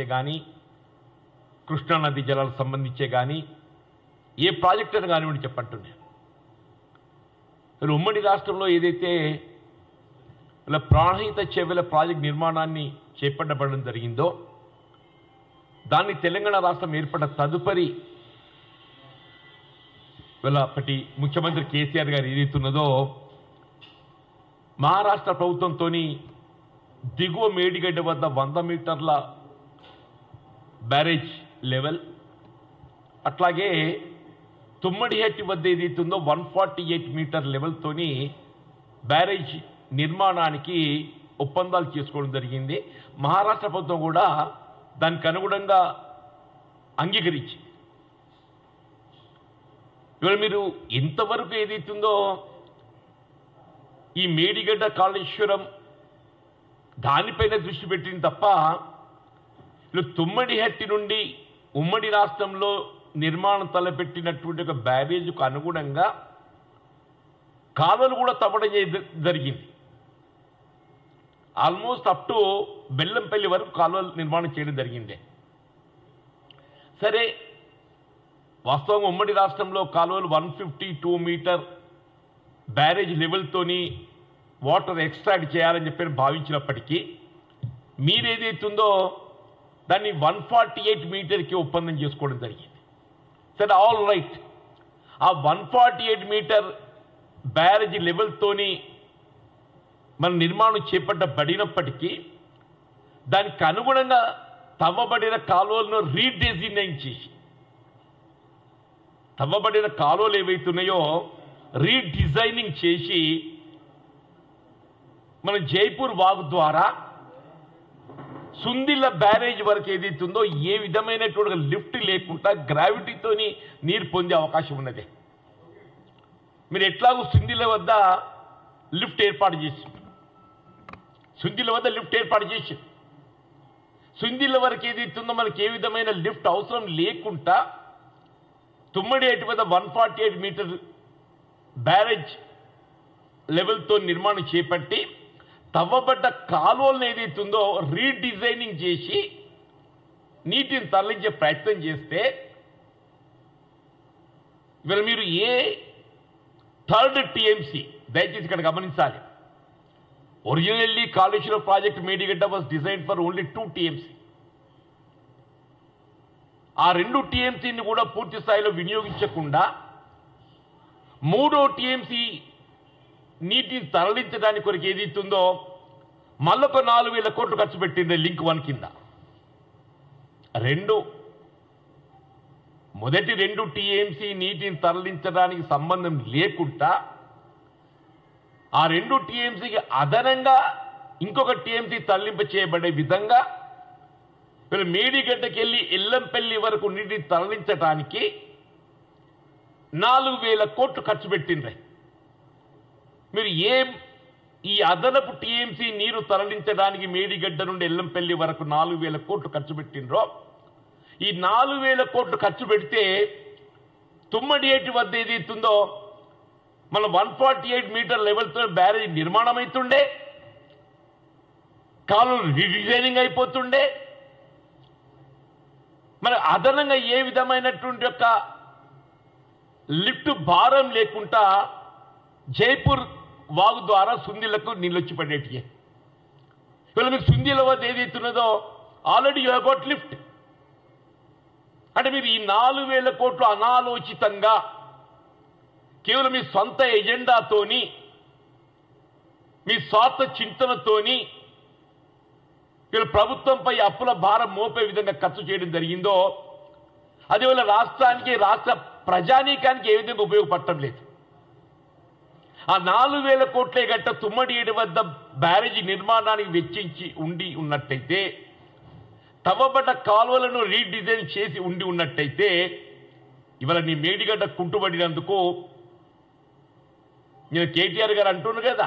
సంబంధించే కానీ కృష్ణానది జలాలకు సంబంధించే కానీ ఏ ప్రాజెక్ట్ అని కానివ్వండి చెప్పంటున్నాను ఉమ్మడి రాష్ట్రంలో ఏదైతే ఇలా ప్రాణహిత చెవుల ప్రాజెక్ట్ నిర్మాణాన్ని చేపట్టబడడం జరిగిందో దాన్ని తెలంగాణ రాష్ట్రం ఏర్పడ్డ తదుపరి వీళ్ళ ముఖ్యమంత్రి కేసీఆర్ గారు ఏదైతున్నదో మహారాష్ట్ర ప్రభుత్వంతో దిగువ మేడిగడ్డ వద్ద వంద మీటర్ల బ్యారేజ్ లెవెల్. అట్లాగే తుమ్మడిహట్టి వద్ద ఏదైతుందో వన్ ఫార్టీ ఎయిట్ మీటర్ లెవెల్తోని బ్యారేజ్ నిర్మాణానికి ఒప్పందాలు చేసుకోవడం జరిగింది. మహారాష్ట్ర ప్రభుత్వం కూడా దానికి అనుగుణంగా అంగీకరించి. ఇవాళ మీరు ఇంతవరకు ఏదైతుందో ఈ మేడిగడ్డ కాళేశ్వరం దానిపైన దృష్టి పెట్టింది తప్ప ఇప్పుడు తుమ్మడిహట్టి నుండి ఉమ్మడి రాష్ట్రంలో నిర్మాణం తలపెట్టినటువంటి ఒక బ్యారేజ్కు అనుగుణంగా కాలువలు కూడా తవ్వడం జరిగింది. ఆల్మోస్ట్ అప్ టు బెల్లంపల్లి వరకు కాలువలు నిర్మాణం చేయడం జరిగింది. సరే వాస్తవంగా ఉమ్మడి రాష్ట్రంలో కాలువలు one fifty two metre barrage లెవెల్తోని water extract చేయాలని చెప్పి భావించినప్పటికీ మీరేదైతుందో దాన్ని వన్ ఫార్టీ ఎయిట్ మీటర్కి ఒప్పందం చేసుకోవడం జరిగింది. సరే ఆల్ రైట్ ఆ one forty eight metre barrage లెవెల్తోని మన నిర్మాణం చేపట్టబడినప్పటికీ దానికి అనుగుణంగా తవ్వబడిన కాలువలను రీడిజైన్ చేసి తవ్వబడిన కాలువలు ఏవైతున్నాయో రీడిజైనింగ్ చేసి మన జైపూర్ వాగు ద్వారా సుందిల బ్యారేజ్ వరకు ఏదైతుందో ఏ విధమైనటువంటి లిఫ్ట్ లేకుండా గ్రావిటీతోని నీరు పొందే అవకాశం ఉన్నది. మీరు ఎట్లాగో సుందిల్ల వద్ద లిఫ్ట్ ఏర్పాటు చేసి సుందిల్ల వద్ద లిఫ్ట్ ఏర్పాటు చేసి సుందిల్ల వరకు ఏదైతుందో మనకి ఏ విధమైన లిఫ్ట్ అవసరం లేకుండా తుమ్మడి ఎటు వద్ద one forty eight metre barrage లెవెల్తో నిర్మాణం చేపట్టి తవ్వబడ్డ కాలువలను ఏదైతుందో రీడిజైనింగ్ చేసి నీటిని తరలించే ప్రయత్నం చేస్తే ఇవాళ మీరు ఏ థర్డ్ టీఎంసీ దయచేసి ఇక్కడ గమనించాలి. Originally Kaleshwaram project Medigadda was design for only two TMC ఆ రెండు టీఎంసీని కూడా పూర్తి స్థాయిలో వినియోగించకుండా మూడో టీఎంసీ నీటిని తరలించడానికి కొరకు ఏదైతుందో మళ్ళొక నాలుగు వేల కోట్లు ఖర్చు పెట్టింది లింక్ వన్ కింద. రెండు మొదటి రెండు టీఎంసీ నీటిని తరలించడానికి సంబంధం లేకుండా ఆ రెండు టీఎంసీకి అదనంగా ఇంకొక టీఎంసీ తరలింప చేయబడే విధంగా మేడిగడ్డకి వెళ్ళి ఎల్లంపల్లి వరకు నీటిని తరలించడానికి నాలుగు వేల కోట్లు ఖర్చు పెట్టిండ్రే. మీరు ఏం ఈ అదనపు టీఎంసీ నీరు తరలించడానికి మేడిగడ్డ నుండి ఎల్లంపల్లి వరకు నాలుగు వేల కోట్లు ఖర్చు పెట్టిండ్రో? ఈ నాలుగు వేల కోట్లు ఖర్చు పెడితే తుమ్మడి ఏటి వద్ద ఏదైతుందో? మన వన్ ఫార్టీ ఎయిట్ మీటర్ లెవెల్తో బ్యారేజ్ నిర్మాణం అవుతుండే కాలువలు రీడిజైనింగ్ అయిపోతుండే? మరి అదనంగా ఏ విధమైనటువంటి యొక్క లిఫ్ట్ భారం లేకుండా జైపూర్ వాగు ద్వారా సుందిలకు నీళ్ళొచ్చి పడేటివి ఇవాళ మీకు సుందిల వద్ద ఏదైతున్నదో ఆల్రెడీ యూ హోట్ లిఫ్ట్ అంటే మీరు ఈ నాలుగు వేల కోట్లు అనాలోచితంగా కేవలం మీ సొంత ఎజెండాతోని మీ స్వార్థ చింతనతోని వీళ్ళు ప్రభుత్వంపై అప్పుల భారం మోపే విధంగా ఖర్చు చేయడం జరిగిందో అది వాళ్ళ రాష్ట్రానికి రాష్ట్ర ప్రజానీకానికి ఏ విధంగా ఉపయోగపడటం లేదు. ఆ నాలుగు వేల కోట్లే గట్ట తుమ్మడియడి వద్ద బ్యారేజీ నిర్మాణానికి వెచ్చించి ఉండి ఉన్నట్టయితే తవ్వబడ్డ కాలువలను రీడిజైన్ చేసి ఉండి ఉన్నట్టయితే ఇవాళ నీ మేడిగడ్డ కుంటుబడినందుకు నేను కేటీఆర్ గారు అంటున్నాను కదా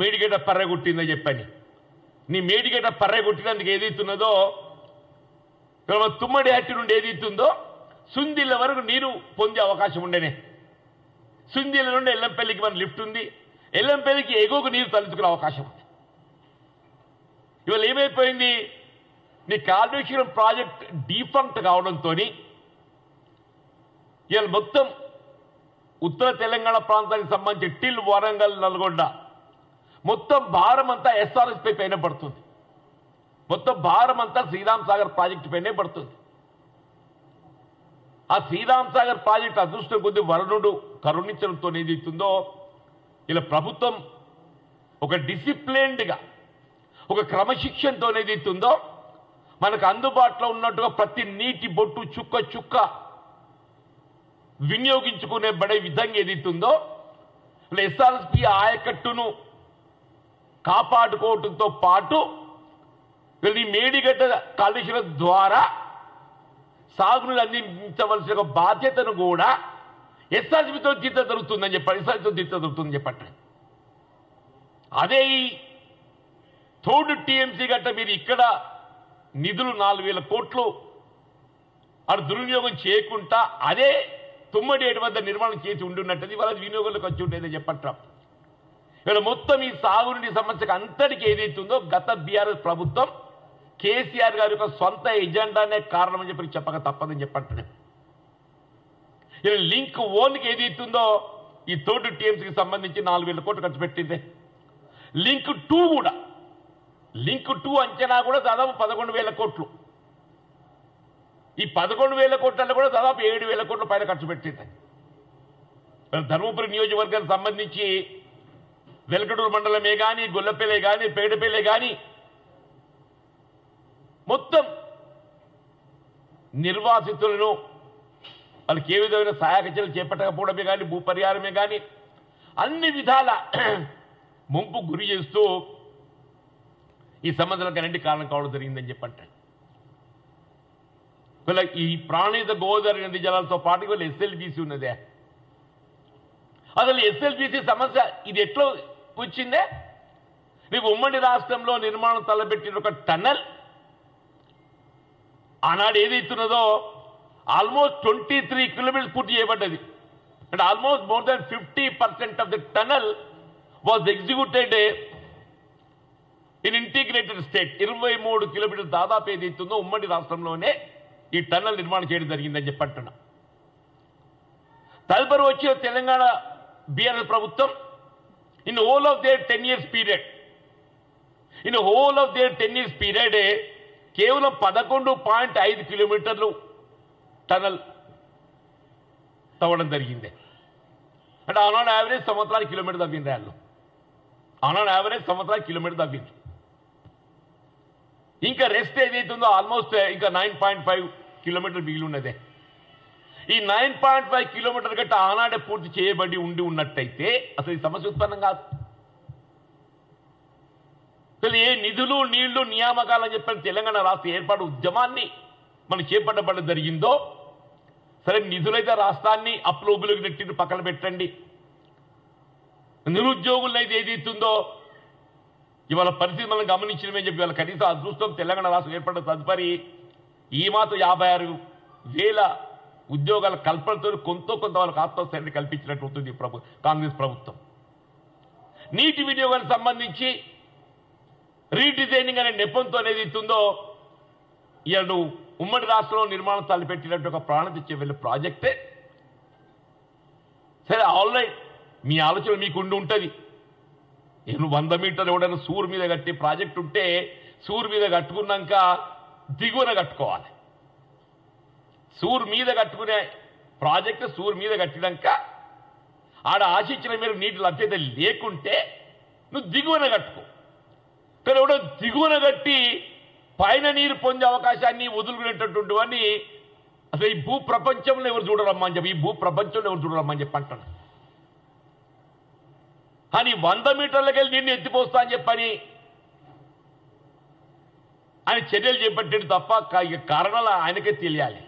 మేడిగడ్డ పర్రగొట్టిందని చెప్పని. నీ మేడిగడ్డ పర్రగొట్టినందుకు ఏదైతున్నదో తుమ్మడి హట్టి నుండి ఏదైతుందో సుందిళ్ళ వరకు నీరు పొందే అవకాశం ఉండేనే. సింధీల నుండి ఎల్లంపల్లికి మన లిఫ్ట్ ఉంది. ఎల్లంపల్లికి ఎగువకు నీరు తలుచుకునే అవకాశం ఉంది. ఇవాళ ఏమైపోయింది నీ కాళేశ్వరం ప్రాజెక్ట్ డీఫంక్ట్ కావడంతో ఇవాళ మొత్తం ఉత్తర తెలంగాణ ప్రాంతానికి సంబంధించి టిల్ వరంగల్ నల్గొండ మొత్తం భారం అంతా ఎస్ఆర్ఎస్పై పైన పడుతుంది. మొత్తం భారం అంతా శ్రీరామ్ సాగర్ ప్రాజెక్టు పైనే పడుతుంది. ఆ శ్రీరామ్ సాగర్ ప్రాజెక్ట్ అదృష్టం కొద్ది వరుణుడు కరుణించడంతో ఏదైతుందో ఇలా ప్రభుత్వం ఒక డిసిప్లిన్డ్గా ఒక క్రమశిక్షణతో ఏదైతుందో మనకు అందుబాటులో ఉన్నట్టుగా ప్రతి నీటి బొట్టు చుక్క చుక్క వినియోగించుకునే బడే విధంగా ఏదైతుందో ఎస్ఆర్ఎస్పి ఆయకట్టును కాపాడుకోవటంతో పాటు వీళ్ళు ఈ మేడిగడ్డ కాళేశ్వరం ద్వారా సాగునీరు అందించవలసిన ఒక బాధ్యతను కూడా ఎస్ఆర్సీతో తీర్థ దొరుకుతుందని చెప్పారు ఎస్ఆర్సీతో తీర్థ దొరుకుతుందని చెప్పండి. అదే ఈ తోడు టీఎంసీ గట్ట మీరు ఇక్కడ నిధులు నాలుగు వేల కోట్లు అటు దుర్వినియోగం చేయకుండా అదే తుమ్మడి ఏడు వద్ద నిర్మాణం చేసి ఉండున్నట్టు వాళ్ళ వినియోగంలోకి వచ్చి ఉండేదని చెప్పట్రా ఇక్కడ మొత్తం ఈ సాగునీటి సమస్యకు అంతటికి ఏదైతుందో గత బీఆర్ఎస్ ప్రభుత్వం కేసీఆర్ గారి యొక్క సొంత ఎజెండానే కారణం అని చెప్పి చెప్పక తప్పదని చెప్పంటాడు ఇలా లింక్ ఓన్కి ఏది ఇస్తుందో ఈ తోటి టీఎంసీకి సంబంధించి నాలుగు వేల కోట్లు ఖర్చు పెట్టింది. లింక్ టూ కూడా. లింక్ టూ అంచనా కూడా దాదాపు పదకొండు వేల కోట్లు. ఈ పదకొండు వేల కోట్లలో కూడా దాదాపు ఏడు వేల కోట్ల పైన ఖర్చు పెట్టింది. ధర్మపురి నియోజకవర్గానికి సంబంధించి వెలకటూరు మండలమే కానీ గొల్లపల్లె కానీ పేడపల్లె కానీ మొత్తం నిర్వాసితులను వాళ్ళకి ఏ విధమైన సహాయక చర్యలు చేపట్టకపోవడమే కానీ భూ పరిహారమే కానీ అన్ని విధాల ముంపు గురి చేస్తూ ఈ సమస్యలకు అన్నింటి కారణం కావడం జరిగిందని చెప్పంటాడు వీళ్ళ ఈ ప్రాణిత గోదావరి నది జలాలతో పాటు వీళ్ళ ఎస్ఎల్బీసీ ఉన్నదే. అసలు ఎస్ఎల్బీసీ సమస్య ఇది ఎట్లా వచ్చిందే? నీకు ఉమ్మడి రాష్ట్రంలో నిర్మాణం తలపెట్టిన ఒక టన్నల్ ఆనాడు ఏదైతున్నదో ఆల్మోస్ట్ ట్వంటీ త్రీ కిలోమీటర్స్ పూర్తి చేయబడ్డది. అంటే almost more than fifty percent of the tunnel was executed in integrated state. ఇరవై మూడు కిలోమీటర్ దాదాపు ఏదైతుందో ఉమ్మడి రాష్ట్రంలోనే ఈ టన్నల్ నిర్మాణం చేయడం జరిగిందని చెప్పంటున్నా తదుపరి వచ్చిన తెలంగాణ బీఆర్ఎస్ ప్రభుత్వం. In whole of their ten years period in whole of their ten years period కేవలం పదకొండు పాయింట్ ఐదు కిలోమీటర్లు టనల్ తవ్వడం జరిగింది. అంటే ఆనాడు యావరేజ్ సంవత్సరాలు కిలోమీటర్ తవ్వింది వాళ్ళు ఆనాడు యావరేజ్ సంవత్సరాలు కిలోమీటర్ తవ్వింది. ఇంకా రెస్ట్ ఏదైతుందో ఆల్మోస్ట్ ఇంకా నైన్ పాయింట్ ఫైవ్ కిలోమీటర్ మిగిలి ఉన్నదే. ఈ నైన్ పాయింట్ ఫైవ్ కిలోమీటర్ గట్ట ఆనాడే పూర్తి చేయబడి ఉండి ఉన్నట్టయితే అసలు ఈ సమస్య ఉత్పన్నం కాదు. అసలు ఏ నిధులు నీళ్ళు నియామకాలని చెప్పిన తెలంగాణ రాష్ట్ర ఏర్పాటు ఉద్యమాన్ని మనం చేపట్టబడడం జరిగిందో సరే నిధులైతే రాష్ట్రాన్ని అప్లోబులకు నెట్టిన పక్కన పెట్టండి. నిరుద్యోగులైతే అయితే ఏదైతుందో ఇవాళ పరిస్థితి మనం గమనించడమే చెప్పి ఇవాళ కనీసం అదృష్టం తెలంగాణ రాష్ట్రం ఏర్పడిన తదుపరి ఈ మాత్రం యాభై ఆరు వేల ఉద్యోగాల కల్పనతో కొంత కొంత వాళ్ళకి ఆత్మస్థైర్యం కల్పించినట్టు ఉంటుంది ప్రభు కాంగ్రెస్ ప్రభుత్వం. నీటి వినియోగానికి సంబంధించి రీడిజైనింగ్ అనే నెపంతో అనేది ఇస్తుందో ఇవాళ ఉమ్మడి రాష్ట్రంలో నిర్మాణం తలపెట్టినట్టు ఒక ప్రాణ తెచ్చే వెళ్ళే ప్రాజెక్టే. సరే ఆల్రైట్ మీ ఆలోచన మీకు ఉండి ఉంటుంది. నేను వంద మీటర్లు ఎవడైనా సూర్ మీద కట్టి ప్రాజెక్ట్ ఉంటే సూర్ మీద కట్టుకున్నాక దిగువన కట్టుకోవాలి. సూర్ మీద కట్టుకునే ప్రాజెక్ట్ సూర్ మీద కట్టినాక ఆడ ఆశించిన మీరు నీటి లభ్యత లేకుంటే నువ్వు దిగువన కట్టుకో. కానీ ఎవడో దిగువన కట్టి పైన నీరు పొందే అవకాశాన్ని వదులుకునేటటువంటి వాడిని అసలు ఈ భూ ప్రపంచంలో ఎవరు చూడరమ్మని చెప్పి ఈ భూ ప్రపంచంలో ఎవరు చూడరమ్మని చెప్పి అంటాను కానీ వంద మీటర్లకు వెళ్ళి నిన్ను ఎత్తిపోస్తా అని చెప్పని ఆయన చర్యలు చేపట్టాడు తప్ప కారణాలు ఆయనకే తెలియాలి.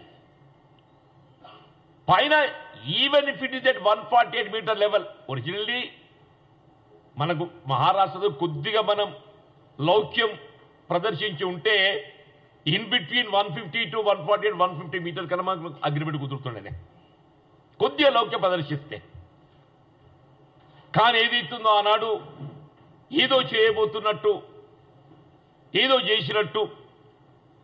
పైన even if it is at one forty eight metre level originally మనకు మహారాష్ట్రలో కొద్దిగా మనం లౌక్యం ప్రదర్శించి ఉంటే in between one fifty to one forty eight one fifty metre కన్నా మనకు అగ్రిమెంట్ కుదురుతుండే కొద్దిగా లౌక్యం ప్రదర్శిస్తే. కానీ ఏది ఇస్తుందో ఆనాడు ఏదో చేయబోతున్నట్టు ఏదో చేసినట్టు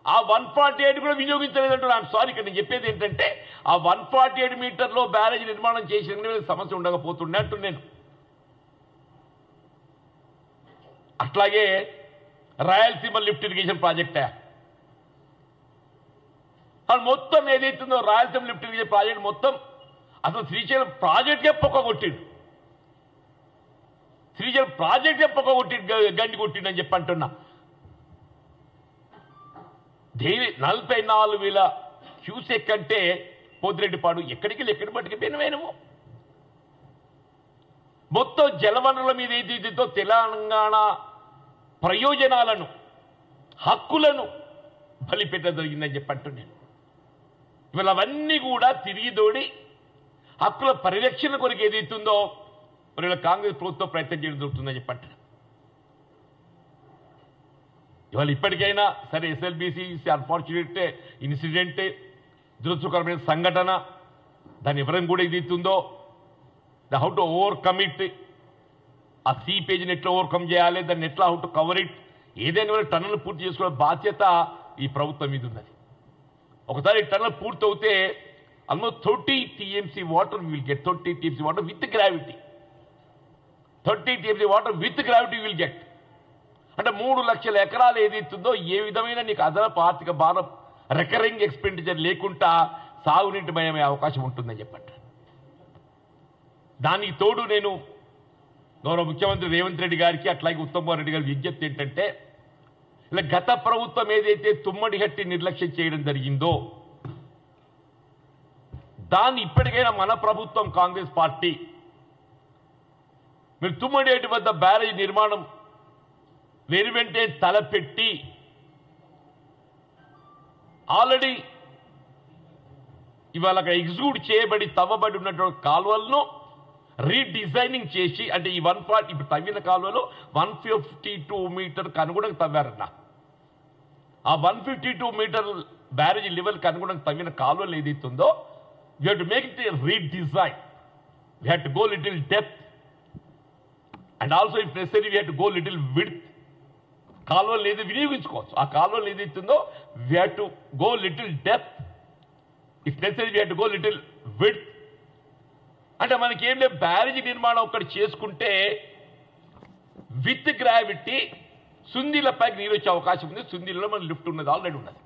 ఆ వన్ ఫార్టీ ఎయిట్ కూడా వినియోగించలేదంటున్నాను సారీ ఇక్కడ నేను చెప్పేది ఏంటంటే ఆ వన్ ఫార్టీ ఎయిట్ మీటర్లో బ్యారేజ్ నిర్మాణం చేసిన సమస్య ఉండకపోతుండే అంటున్నాను నేను. అట్లాగే రాయలసీమ లిఫ్ట్ ఇరిగేషన్ ప్రాజెక్టే. అది మొత్తం ఏదైతుందో రాయలసీమ లిఫ్ట్ ఇరిగేషన్ ప్రాజెక్ట్ మొత్తం. అసలు శ్రీశైలం ప్రాజెక్ట్కే పొక్క కొట్టిండు. శ్రీశైలం ప్రాజెక్టే పొక్క కొట్టిండు గండి కొట్టిండు అని చెప్పి అంటున్నా. దేవి నలభై నాలుగు వేల క్యూసెక్ అంటే పోతిరెడ్డిపాడు ఎక్కడికి ఎక్కడి బట్టికి పోయినవేనుము మొత్తం జలవనరుల మీద ఏదైతుందో తెలంగాణ ప్రయోజనాలను హక్కులను బలిపెట్టదొరిగిందని చెప్పట్టు నేను. ఇవాళ అవన్నీ కూడా తిరిగి దోడి హక్కుల పరిరక్షణ కొరకు ఏదైతుందో మరి కాంగ్రెస్ ప్రభుత్వం ప్రయత్నం చేయడం దొరుకుతుందని చెప్పట్టు ఇవాళ ఇప్పటికైనా సరే ఎస్ఎల్బిసి అన్ఫార్చునేట్ ఇన్సిడెంట్ దురదృష్టకరమైన సంఘటన దాన్ని ఎవరం కూడా ఏదైతుందో the how to overcome it ఆ సీ పేజ్ని ఎట్లా ఓవర్కమ్ చేయాలి? దాన్ని ఎట్లా హౌ టు కవర్ ఇట్? ఏదైనా కూడా టన్నులు పూర్తి చేసుకోవడం బాధ్యత ఈ ప్రభుత్వం మీద ఉన్నది. ఒకసారి టన్నులు పూర్తి అవుతే almost thirty TMC water will get thirty TMC water with gravity thirty TMC water with gravity will get అంటే మూడు లక్షల ఎకరాలు ఏదైతుందో ఏ విధమైన నీకు అదనపు ఆర్థిక భారం రికరింగ్ ఎక్స్పెండిచర్ లేకుండా సాగునీటి మయమే అవకాశం ఉంటుందని చెప్పండి. దానికి తోడు నేను గౌరవ ముఖ్యమంత్రి రేవంత్ రెడ్డి గారికి అట్లాగే ఉత్తమ్ కుమార్ రెడ్డి గారి విజ్ఞప్తి ఏంటంటే ఇలా గత ప్రభుత్వం ఏదైతే తుమ్మడి గట్టి నిర్లక్ష్యం చేయడం జరిగిందో దాన్ని ఇప్పటికైనా మన ప్రభుత్వం కాంగ్రెస్ పార్టీ మీరు తుమ్మడి వద్ద బ్యారేజ్ నిర్మాణం వెను వెంటే తలపెట్టి ఆల్రెడీ ఇవాళ ఎగ్జిక్యూట్ చేయబడి తవ్వబడి ఉన్నటువంటి కాలువలను రీడిజైనింగ్ చేసి అంటే ఈ వన్ ఫార్టీ ఇప్పుడు తవ్విన కాలువలో వన్ ఫిఫ్టీ టూ మీటర్కి అనుగుణంగా తవ్వారన్న. ఆ one fifty two metre barrage లెవెల్కి అనుగుణంగా తవ్విన కాలువలు ఏదైతుందో you have make it redesign we had go little depth and also if necessary we had go little width కాలువలు ఏది వినియోగించుకోవచ్చు. ఆ కాలువలు ఏదైతుందో we had to go little depth if necessary we had go little width అంటే మనకి ఏం లేదు. బ్యారేజ్ నిర్మాణం ఒకటి చేసుకుంటే విత్ గ్రావిటీ సుందిలపైకి నీరు వచ్చే అవకాశం ఉంది. సుందీలలో మన లిఫ్ట్ ఉన్నది ఆల్రెడీ ఉన్నది.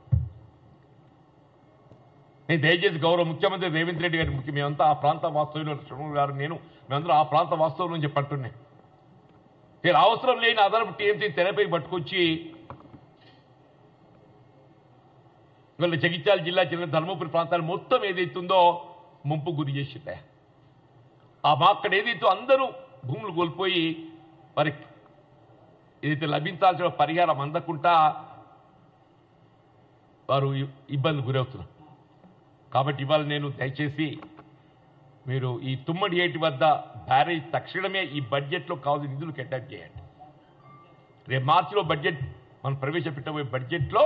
నేను దయచేసి గౌరవ ముఖ్యమంత్రి రేవంత్ రెడ్డి గారి ముఖ్య మేమంతా ఆ ప్రాంత వాస్తవ్యులు లక్ష్మణ్ గారు నేను మేమందరూ ఆ ప్రాంత వాస్తవం నుంచి చెప్పంటున్నాయి నేను అవసరం లేని అదనపు టీఎంసీ తెరపై పట్టుకొచ్చి వీళ్ళ జగిత్యాల జిల్లా చెందిన ధర్మపురి ప్రాంతాన్ని మొత్తం ఏదైతుందో ముంపు గురి చేసిందే అక్కడ ఏదైతే అందరూ భూములు కోల్పోయి మరి ఏదైతే లభించాల్సిన పరిహారం అందకుండా వారు ఇబ్బంది గురవుతున్నారు. కాబట్టి ఇవాళ నేను దయచేసి మీరు ఈ తుమ్మడి ఏటి వద్ద బ్యారేజ్ తక్షణమే ఈ బడ్జెట్లో కావాల్సిన నిధులు కేటాయింపు చేయండి. రేపు మార్చిలో బడ్జెట్ మనం ప్రవేశపెట్టబోయే బడ్జెట్లో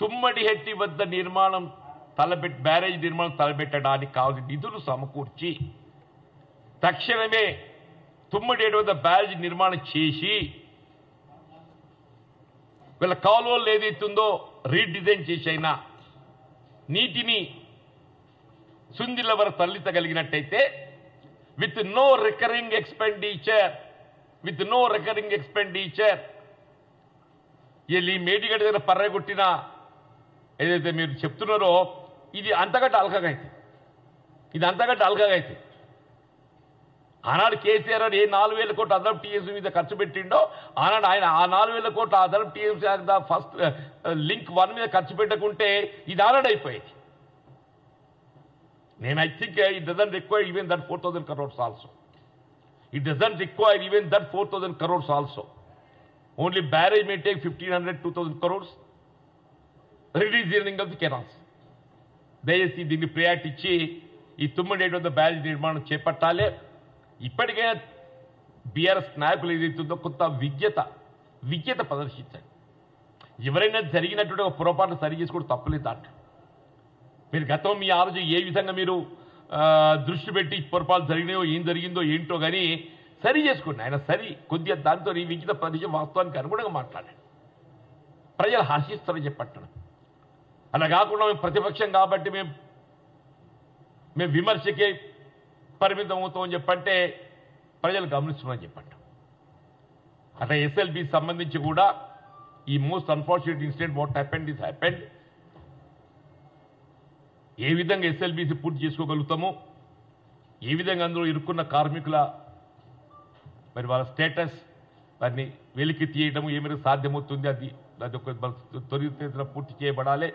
తుమ్మడి హెట్టి వద్ద నిర్మాణం తలపెట్టి బ్యారేజ్ నిర్మాణం తలపెట్టడానికి కావాల్సిన నిధులు సమకూర్చి తక్షణమే తుమ్మడి వద్ద బ్యారేజ్ నిర్మాణం చేసి వీళ్ళ కాలువలు ఏదైతుందో రీడిజైన్ చేసి అయినా నీటిని సుందిల వరకు తరలించగలిగినట్టయితే with no recurring expenditure with no recurring expenditure వీళ్ళు ఈ మేటిగడ్డ దగ్గర పర్రగొట్టిన ఏదైతే మీరు చెప్తున్నారో ఇది అంతకంటే అల్కగా అవుతుంది ఇది అంతకంటే అల్కగా అవుతుంది ఆనాడు కేసీఆర్ అని ఏ నాలుగు వేల కోట్ల అదనపు టీఎంసీ మీద ఖర్చు పెట్టిండో ఆనాడు ఆయన ఆ నాలుగు వేల కోట్ల అదనపు టీఎంసీ ఫస్ట్ లింక్ వన్ మీద ఖర్చు పెట్టకుంటే ఇది ఆనాడు అయిపోయేది. నేను I think it doesn't require even that four thousand crores also. It doesn't require even that four thousand crores also. Only barrage may take fifteen hundred two thousand crores relining of the canals. దయచేసి దీన్ని priority ఇచ్చి ఈ తుమ్మడేటి వద్ద barrage నిర్మాణం చేపట్టాలి. ఇప్పటికైనా BRS నాయకులు ఏదైతుందో కొంత విజ్ఞత విజ్ఞత ప్రదర్శించండి ఎవరైనా జరిగినటువంటి ఒక పొరపాటు సరి చేసుకోవడం తప్పలేదు దాంట్లో. మీరు గతం మీ ఆలోచన ఏ విధంగా మీరు దృష్టి పెట్టి పొరపాటు జరిగినాయో ఏం జరిగిందో ఏంటో కానీ సరి చేసుకోండి. ఆయన సరి కొద్దిగా దాంతో ఈ విజ్ఞత ప్రదేశం వాస్తవానికి అనుగుణంగా మాట్లాడండి. ప్రజలు హర్షిస్తారని చెప్పట్టడం అలా కాకుండా మేము ప్రతిపక్షం కాబట్టి మేము మేము విమర్శకే పరిమితం అవుతామని చెప్పంటే ప్రజలు గమనిస్తున్నారని చెప్పండి అట్లా ఎస్ఎల్బి సంబంధించి కూడా ఈ most unfortunate incident what happened is happened. ఏ విధంగా ఎస్ఎల్బిసి పూర్తి చేసుకోగలుగుతామో ఏ విధంగా అందులో ఇరుక్కున్న కార్మికుల మరి వాళ్ళ స్టేటస్ దాన్ని వెలికి తీయడం ఏ మేరకు సాధ్యమవుతుంది అది అది ఒక త్వరిత పూర్తి చేయబడాలి.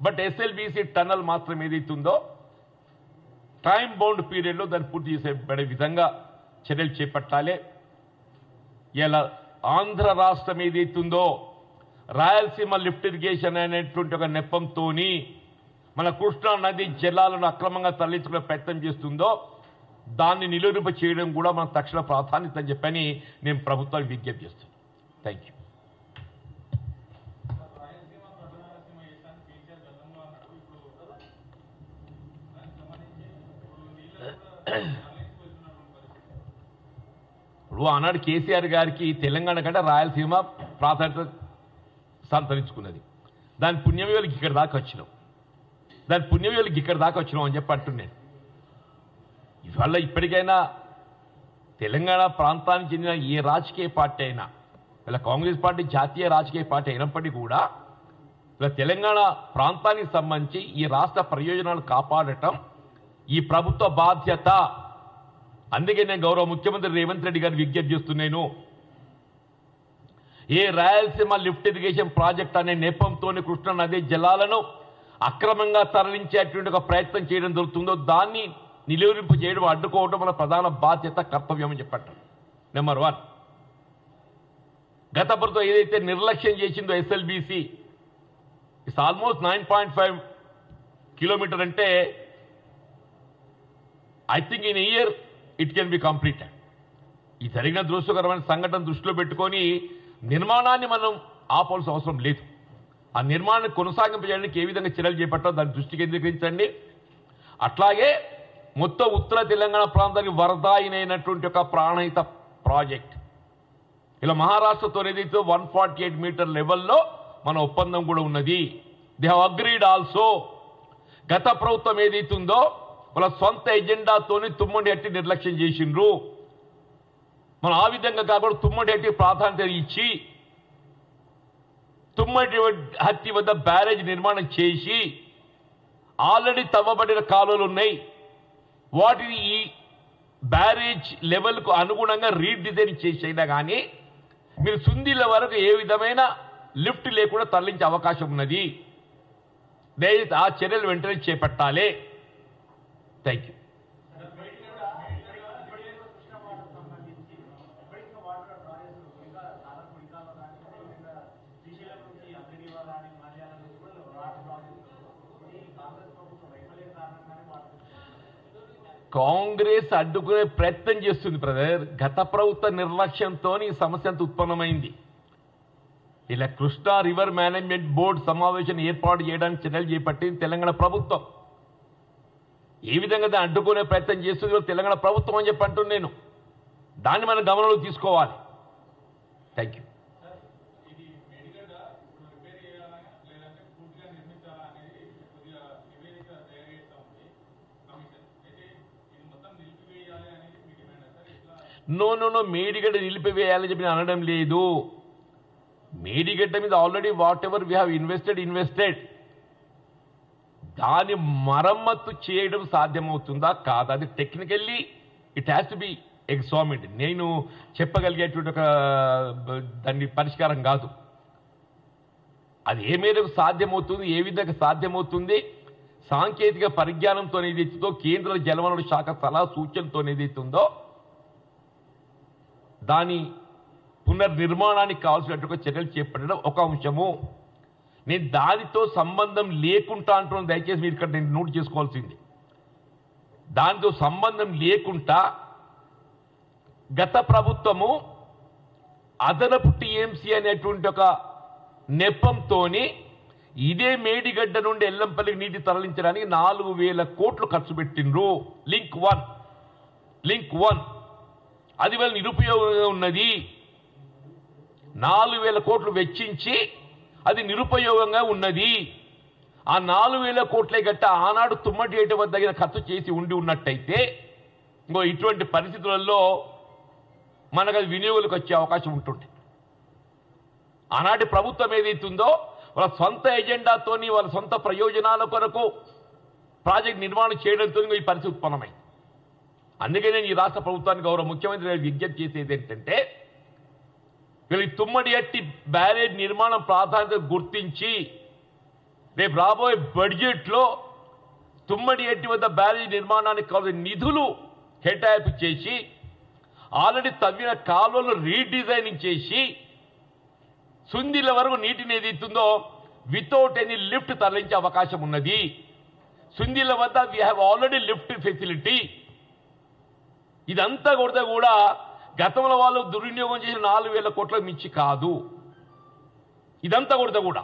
బట్ ఎస్ఎల్బిసి టన్నల్ మాత్రం ఏదైతుందో టైం బౌండ్ పీరియడ్లో దాన్ని పూర్తి చేసేబడే విధంగా చర్యలు చేపట్టాలి. ఇలా ఆంధ్ర రాష్ట్రం ఏదైతుందో రాయలసీమ లిఫ్ట్ ఇరిగేషన్ అనేటువంటి ఒక నెపంతోని మన కృష్ణా నది జలాలను అక్రమంగా తరలించుకునే ప్రయత్నం చేస్తుందో దాన్ని నిలువరింప చేయడం కూడా మన తక్షణ ప్రాధాన్యత అని చెప్పని నేను ప్రభుత్వానికి విజ్ఞప్తి చేస్తున్నాను. థ్యాంక్ యూ రాయలసీమ ప్రధానసీమ ఏషాన్ కేసీఆర్ గతంలో అన్నాడు ఇప్పుడు దానికి సంబంధించి ఇప్పుడు నీళ్ళు కూడా నాలుగేసి వెళ్తున్నటువంటి పరిస్థితి ఇప్పుడు ఆనాడు కేసీఆర్ గారికి తెలంగాణ కంటే రాయలసీమ ప్రాధాన్యత సంతరించుకున్నది. దాని పుణ్యవేలకు ఇక్కడ దాకా వచ్చినాం. దాని పుణ్యవేలకు ఇక్కడ దాకా వచ్చినాం అని చెప్పి అంటున్నాను ఇవాళ ఇప్పటికైనా తెలంగాణ ప్రాంతానికి చెందిన ఏ రాజకీయ పార్టీ అయినా ఇలా కాంగ్రెస్ పార్టీ జాతీయ రాజకీయ పార్టీ అయినప్పటికీ కూడా ఇలా తెలంగాణ ప్రాంతానికి సంబంధించి ఈ రాష్ట్ర ప్రయోజనాలు కాపాడటం ఈ ప్రభుత్వ బాధ్యత. అందుకే నేను గౌరవ ముఖ్యమంత్రి రేవంత్ రెడ్డి గారిని విజ్ఞప్తి చేస్తున్నాను ఏ రాయలసీమ లిఫ్ట్ ఇరిగేషన్ ప్రాజెక్ట్ అనే నెపంతోని కృష్ణా నది జలాలను అక్రమంగా తరలించేటువంటి ఒక ప్రయత్నం చేయడం జరుగుతుందో దాన్ని నిలువరింపు చేయడం అడ్డుకోవడం మన ప్రధాన బాధ్యత కర్తవ్యం అని నెంబర్ వన్ గత ప్రభుత్వం ఏదైతే నిర్లక్ష్యం చేసిందో SLBC it's almost nine point five kilometre అంటే I think in year it can be completed ఈ జరిగిన దృష్టకరమైన సంఘటన దృష్టిలో పెట్టుకొని నిర్మాణాన్ని మనం ఆపాల్సిన అవసరం లేదు. ఆ నిర్మాణాన్ని కొనసాగింపజేయడానికి ఏ విధంగా చర్యలు చేపట్టాలో దాన్ని దృష్టి కేంద్రీకరించండి. అట్లాగే మొత్తం ఉత్తర తెలంగాణ ప్రాంతానికి వరదాయినైనటువంటి ఒక ప్రాణహిత ప్రాజెక్ట్. ఇలా మహారాష్ట్రతో ఏదైతే వన్ ఫార్టీ ఎయిట్ మీటర్ లెవెల్లో మన ఒప్పందం కూడా ఉన్నది. దే హ్యావ్ అగ్రీడ్ ఆల్సో గత ప్రభుత్వం ఏదైతుందో వాళ్ళ సొంత ఎజెండాతోని తుమ్మడి ఎట్టి నిర్లక్ష్యం చేసిండ్రు. మనం ఆ విధంగా కాకుండా తుమ్మడి ఎట్టి ప్రాధాన్యత ఇచ్చి తుమ్మడి హత్తి వద్ద బ్యారేజ్ నిర్మాణం చేసి ఆల్రెడీ తవ్వబడిన కాలువలు ఉన్నాయి. వాటిని ఈ బ్యారేజ్ లెవెల్కు అనుగుణంగా రీడిజైన్ చేసైనా కానీ మీరు సుందీల వరకు ఏ విధమైన లిఫ్ట్ లేకుండా తరలించే అవకాశం ఉన్నది. దయచేసి ఆ చర్యలు వెంటనే చేపట్టాలి. థ్యాంక్ యూ కాంగ్రెస్ అడ్డుకునే ప్రయత్నం చేస్తుంది బ్రదర్. గత ప్రభుత్వ నిర్లక్ష్యంతో ఈ సమస్య అంత ఉత్పన్నమైంది. ఇలా కృష్ణా రివర్ మేనేజ్మెంట్ బోర్డు సమావేశం ఏర్పాటు చేయడానికి చర్యలు చేపట్టింది తెలంగాణ ప్రభుత్వం. ఏ విధంగా దాన్ని అడ్డుకునే ప్రయత్నం చేస్తుందో తెలంగాణ ప్రభుత్వం అని చెప్పి అంటున్నాను నేను. దాన్ని మనం గమనంలో తీసుకోవాలి. Thank you no no no Medigadda నిలిపివేయాలని చెప్పి అనడం లేదు. మేడిగడ్డ మీద already whatever we have invested invested దాని మరమ్మత్తు చేయడం సాధ్యమవుతుందా? కాదా? అది technically it has to be examined. నేను చెప్పగలిగేటువంటి ఒక దాన్ని పరిష్కారం కాదు. అది ఏ మేరకు సాధ్యమవుతుంది? ఏ విధంగా సాధ్యమవుతుంది? సాంకేతిక పరిజ్ఞానంతో ఏదైతుందో కేంద్ర జలవనరుల శాఖ సలహా సూచనతో ఏదైతుందో దాని పునర్నిర్మాణానికి కావాల్సినట్టుగా చర్యలు చేపట్టడం ఒక అంశము. నేను దానితో సంబంధం లేకుండా అంటున్నాను. దయచేసి మీరు ఇక్కడ నేను నోట్ చేసుకోవాల్సింది. దానితో సంబంధం లేకుండా గత ప్రభుత్వము అదనపు టీఎంసీ అనేటువంటి ఒక నెపంతోని ఇదే మేడిగడ్డ నుండి ఎల్లంపల్లికి నీటి తరలించడానికి నాలుగు వేల కోట్లు ఖర్చు పెట్టిండ్రు. Link one. Link one. అది వల్ల నిరుపయోగంగా ఉన్నది. నాలుగు వేల కోట్లు వెచ్చించి అది నిరుపయోగంగా ఉన్నది. ఆ నాలుగు వేల కోట్లే గట్ట ఆనాడు తుమ్మటి ఏటి వద్ద తగిన ఖర్చు చేసి ఉండి ఉన్నట్టయితే ఇంకో ఇటువంటి పరిస్థితులలో మనకు అది వినియోగులకు వచ్చే అవకాశం ఉంటుంది. ఆనాటి ప్రభుత్వం ఏదైతుందో వాళ్ళ సొంత ఎజెండాతోని వాళ్ళ సొంత ప్రయోజనాల కొరకు ప్రాజెక్ట్ నిర్మాణం చేయడంతో ఈ పరిస్థితి ఉత్పన్నమైంది. అందుకే నేను ఈ రాష్ట్ర ప్రభుత్వానికి గౌరవ ముఖ్యమంత్రి విజ్ఞప్తి చేసేది ఏంటంటే వీళ్ళకి తుమ్మడి ఎట్టి బ్యారేజ్ నిర్మాణం ప్రాధాన్యత గుర్తించి రేపు రాబోయే బడ్జెట్లో తుమ్మడి ఎట్టి వద్ద బ్యారేజ్ నిర్మాణానికి కావాల్సిన నిధులు కేటాయింపు చేసి ఆల్రెడీ తవ్విన కాలువలు రీడిజైనింగ్ చేసి సుందిల వరకు నీటిని ఏదైతుందో వితౌట్ ఎనీ లిఫ్ట్ తరలించే అవకాశం ఉన్నది. సుందిల వద్ద we have already lift facility ఇదంతా కొడితే కూడా గతంలో వాళ్ళు దుర్వినియోగం చేసిన నాలుగు వేల కోట్ల మించి కాదు. ఇదంతా కూడా కూడా.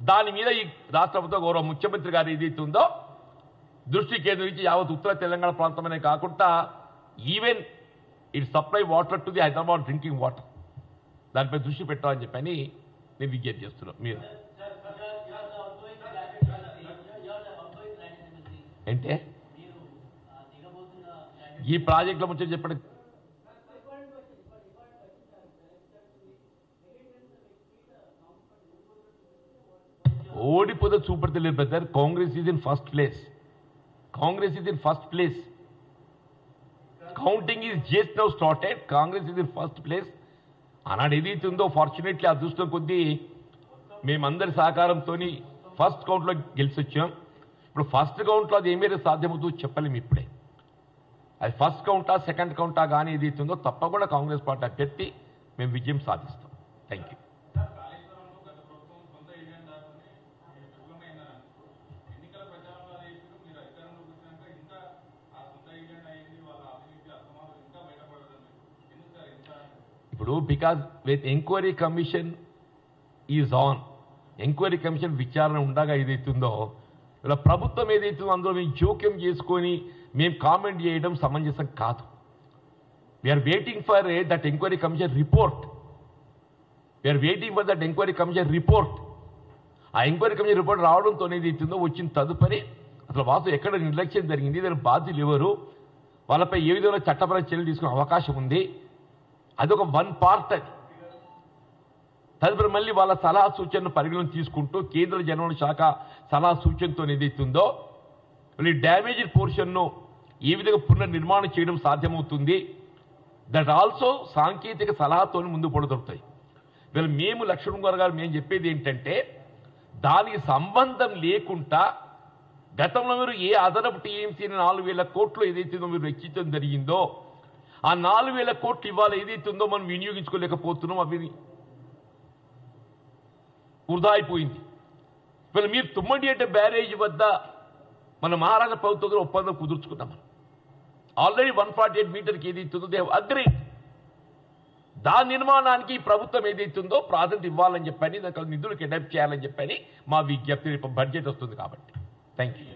దాని మీద ఈ రాష్ట్ర ప్రభుత్వ గౌరవ ముఖ్యమంత్రి గారు ఏదైతే ఉందో దృష్టి కేంద్రించి యావత్ ఉత్తర తెలంగాణ ప్రాంతమనే కాకుండా even it supply water to the Hyderabad drinking water. దానిపై దృష్టి పెట్టాలని చెప్పని నేను విజ్ఞప్తి చేస్తున్నాను మీరు. ఏంటే ఈ ప్రాజెక్టుల ముచ్చట చెప్పండి. ఓడిపోతే సూపర్ తెలియదు brother Congress is in first place Congress is in first place counting is just now started Congress is in first place ఆనాడు ఏదైతే ఉందో ఫార్చునేట్లీ అదృష్టం కొద్దీ మేమందరి సహకారంతో ఫస్ట్ కౌంట్లో గెలిచి వచ్చాం. ఇప్పుడు ఫస్ట్ కౌంట్లో అది ఏమేరే సాధ్యమవుతుందో చెప్పలేము ఇప్పుడే. అది ఫస్ట్ కౌంటా సెకండ్ కౌంటా కానీ ఏదైతే ఉందో తప్పకుండా కాంగ్రెస్ పార్టీ అభ్యర్థి మేము విజయం సాధిస్తాం. థ్యాంక్ యూ సార్ కాళేశ్వరంలో గత ప్రభుత్వం సొంత ఎజెండాతోనే విఫలమైందని ఎన్నికల ప్రచారంలో అది చెప్పారు మీరు అధికారంలోకి వచ్చినాక ఇంకా ఆ సొంత ఎజెండా అయింది వాళ్ళ అవినీతి అసమానం ఇంకా బయటపడదని ఎందుకు సార్ ఇంత ఇప్పుడు because with enquiry commission is on enquiry commission విచారణ ఉండగా ఏదైతుందో ఇలా ప్రభుత్వం ఏదైతుందో అందులో మేము జోక్యం చేసుకొని మేము కామెంట్ చేయడం సమంజసం కాదు we are waiting for that enquiry commission report we are waiting for that enquiry commission report ఆ ఎంక్వైరీ కమిషన్ రిపోర్ట్ రావడంతో ఏదైతుందో వచ్చిన తదుపరి అసలు వాసు ఎక్కడ నిర్లక్ష్యం జరిగింది దాని బాధ్యులు ఎవరు వాళ్ళపై ఏ విధంగా చట్టపరమైన చర్యలు తీసుకునే అవకాశం ఉంది. అదొక వన్ పార్ట్ అది తదుపరి మళ్ళీ వాళ్ళ సలహా సూచనను పరిగణన తీసుకుంటూ కేంద్ర జనవన శాఖ సలహా సూచనతో ఏదైతుందో మళ్ళీ డ్యామేజ్డ్ పోర్షన్ను ఏ విధంగా పునర్నిర్మాణం చేయడం సాధ్యమవుతుంది. దట్ ఆల్సో సాంకేతిక సలహాతో ముందు పడుతుంటాయి వీళ్ళు మేము లక్ష్మణ్ గారు గారు మేము చెప్పేది ఏంటంటే దానికి సంబంధం లేకుండా గతంలో మీరు ఏ అదనపు టీఎంసీ నాలుగు వేల కోట్లు ఏదైతే మీరు వెచ్చించడం జరిగిందో ఆ నాలుగు వేల కోట్లు ఇవ్వాలి ఏదైతే ఉందో మనం వినియోగించుకోలేకపోతున్నాం అవి. వృధా అయిపోయింది. వీళ్ళు మీరు తుమ్మడి అంటే బ్యారేజ్ వద్ద మన మహారాష్ట్ర ప్రభుత్వం ఒప్పందం కుదుర్చుకున్నాం మనం. ఆల్రెడీ వన్ ఫార్టీ ఎయిట్ మీటర్కి ఏదైతుందో దే అగ్రీ దాని నిర్మాణానికి ప్రభుత్వం ప్రభుత్వం ఏదైతుందో ప్రాధాన్యత ఇవ్వాలని చెప్పని దానికి నిధులు కేటాయింపు చేయాలని చెప్పని మా విజ్ఞప్తి రేపు బడ్జెట్ వస్తుంది కాబట్టి. Thank you